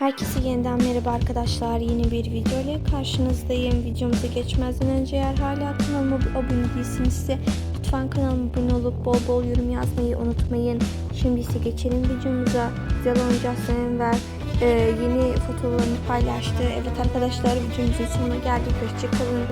Herkese yeniden merhaba arkadaşlar. Yeni bir video ile karşınızdayım. Videomuza geçmezden önce eğer hala kanalıma abone değilsinizse lütfen kanalıma abone olup bol bol yorum yazmayı unutmayın. Şimdi ise geçelim videomuza. Güzel oyuncu Enver e, yeni fotoğraflarını paylaştı. Evet arkadaşlar videomuzun sonuna geldik. Hoşçakalın.